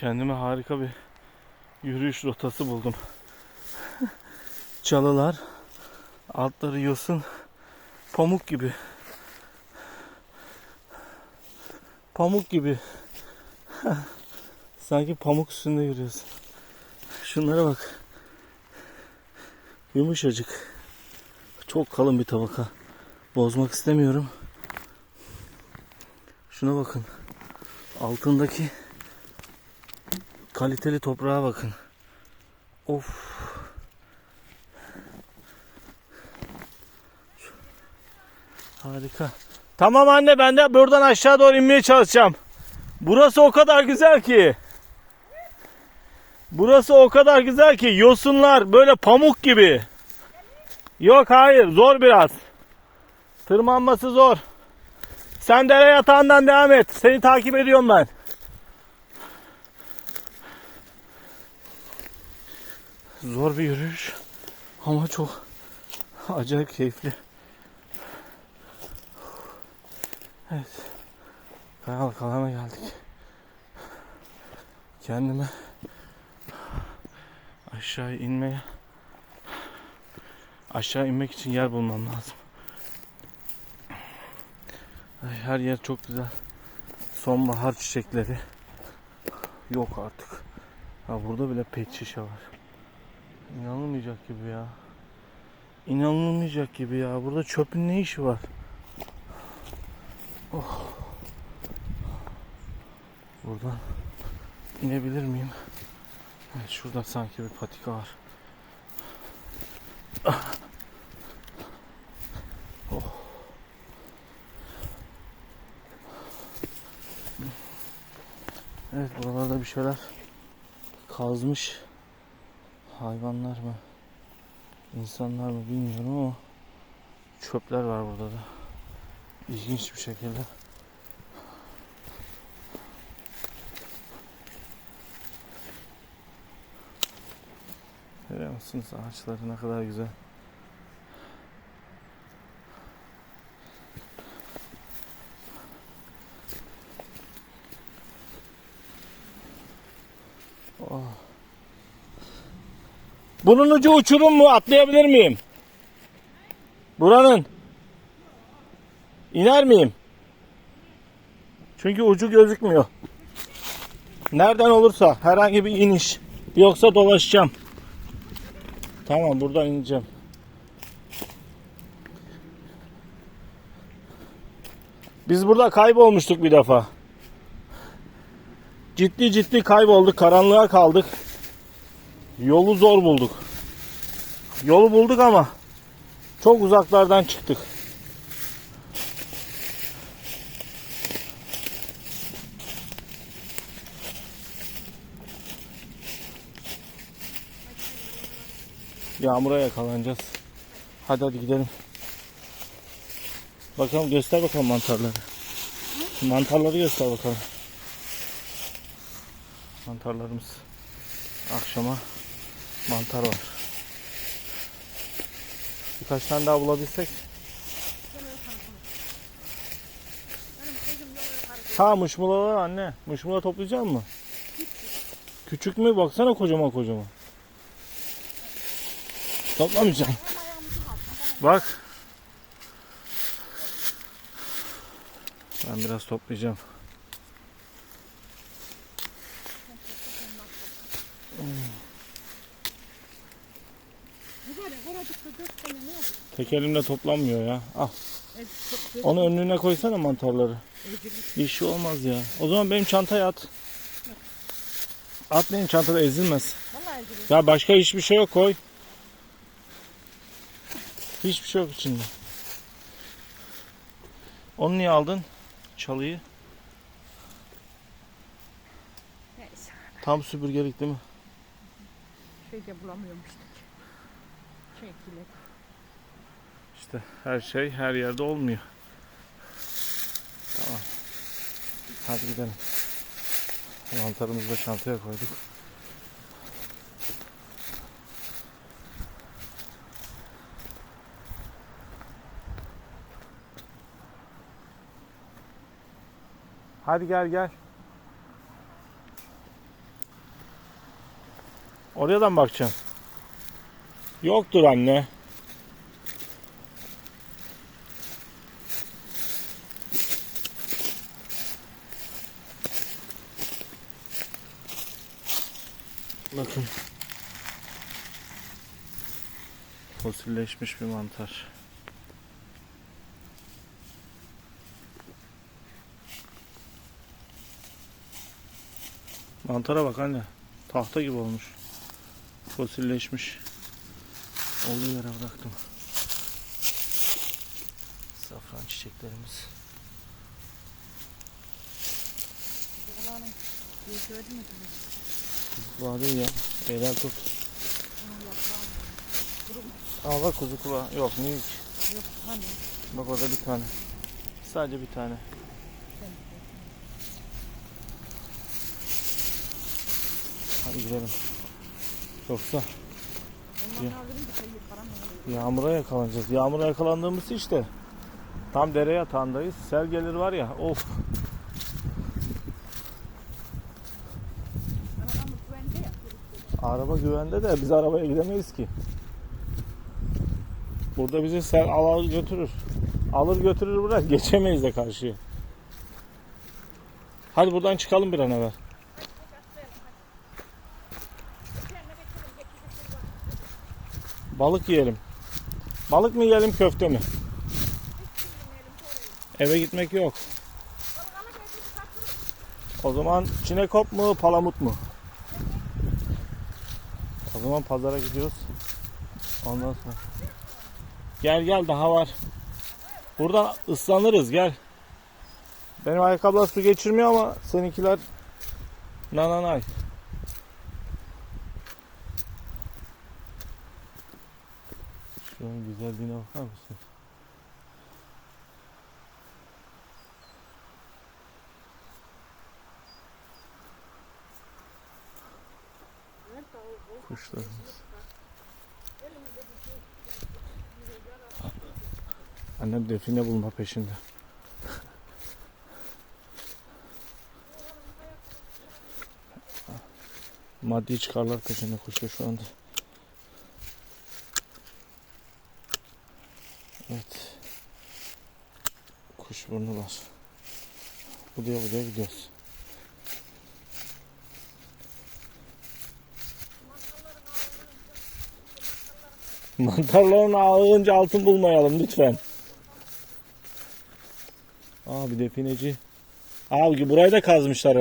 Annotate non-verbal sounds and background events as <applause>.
Kendime harika bir yürüyüş rotası buldum. <laughs> Çalılar, altları yosun, pamuk gibi. Pamuk gibi. <laughs> Sanki pamuk üstünde yürüyorsun. Şunlara bak. Yumuşacık. Çok kalın bir tabaka. Bozmak istemiyorum. Şuna bakın. Altındaki kaliteli toprağa bakın. Of. Harika. Tamam anne ben de buradan aşağı doğru inmeye çalışacağım. Burası o kadar güzel ki. Burası o kadar güzel ki yosunlar böyle pamuk gibi. Yok hayır zor biraz. Tırmanması zor. Sen dere yatağından devam et. Seni takip ediyorum ben. Zor bir yürüyüş ama çok acayip keyifli. Evet. Kayalık alana geldik. Kendime aşağı inmeye aşağı inmek için yer bulmam lazım. Her yer çok güzel. Sonbahar çiçekleri. Yok artık. Ha burada bile pet şişe var. İnanılmayacak gibi ya. İnanılmayacak gibi ya. Burada çöpün ne işi var? Oh. Buradan inebilir miyim? Evet, şurada sanki bir patika var. Ah. Oh. Evet buralarda bir şeyler kazmış. Hayvanlar mı? insanlar mı bilmiyorum ama çöpler var burada da. İlginç bir şekilde. Görüyor musunuz ağaçları ne kadar güzel. Oh. Bunun ucu uçurum mu? Atlayabilir miyim? Buranın. İner miyim? Çünkü ucu gözükmüyor. Nereden olursa herhangi bir iniş. Yoksa dolaşacağım. Tamam buradan ineceğim. Biz burada kaybolmuştuk bir defa. Ciddi ciddi kaybolduk. Karanlığa kaldık. Yolu zor bulduk. Yolu bulduk ama çok uzaklardan çıktık. Yağmura yakalanacağız. Hadi hadi gidelim. Bakalım göster bakalım mantarları. Mantarları göster bakalım. Mantarlarımız. Akşama mantar var. Birkaç tane daha bulabilsek. Ha muşmulalar anne. Muşmula toplayacak mı? Küçük mü? Baksana kocaman kocaman. Toplamayacağım. Bak. Ben biraz toplayacağım. Tek elimle toplanmıyor ya. Al. Onu önüne koysana mantarları. Bir şey olmaz ya. O zaman benim çantaya at. At benim çantada ezilmez. Ya başka hiçbir şey yok koy. Hiçbir şey yok içinde. Onu niye aldın? Çalıyı. Neyse. Tam süpürgelik değil mi? Şeyde bulamıyormuştuk. Çekile. İşte her şey her yerde olmuyor. Tamam. Hadi gidelim. Mantarımızı da çantaya koyduk. Hadi gel gel. Oraya da mı bakacaksın? Yoktur anne. Bakın. Fosilleşmiş bir mantar. Mantara bak anne. Tahta gibi olmuş. Fosilleşmiş. Olduğu yere bıraktım. Safran çiçeklerimiz. Gördün mü? Kulağı değil ya. Beyler tut. Aa bak kuzu kulağı. Yok minik. Yok hani. Bak orada bir tane. Sadece bir tane. Hadi gidelim. Yoksa oluyor? yağmura yakalanacağız. Yağmura yakalandığımız işte. Tam dere yatağındayız. Sel gelir var ya. Of. Araba güvende de biz arabaya gidemeyiz ki. Burada bizi sel alır götürür. Alır götürür bırak. Geçemeyiz de karşıya. Hadi buradan çıkalım bir an evvel. Balık yiyelim. Balık mı yiyelim köfte mi? Eve gitmek yok. O zaman çinekop mu palamut mu? O zaman pazara gidiyoruz. Ondan sonra. Gel gel daha var. Buradan ıslanırız gel. Benim ayakkabılar su geçirmiyor ama seninkiler nananay. Şunun güzelliğine bakar mısın? Kuşlarımız. Annem define bulma peşinde. Maddi çıkarlar peşinde koşuyor şu anda. Evet. Kuşburnu var. Buraya buraya gidiyoruz. <laughs> Mantarların ağınca altın bulmayalım lütfen. Aa bir defineci. Abi burayı da kazmışlar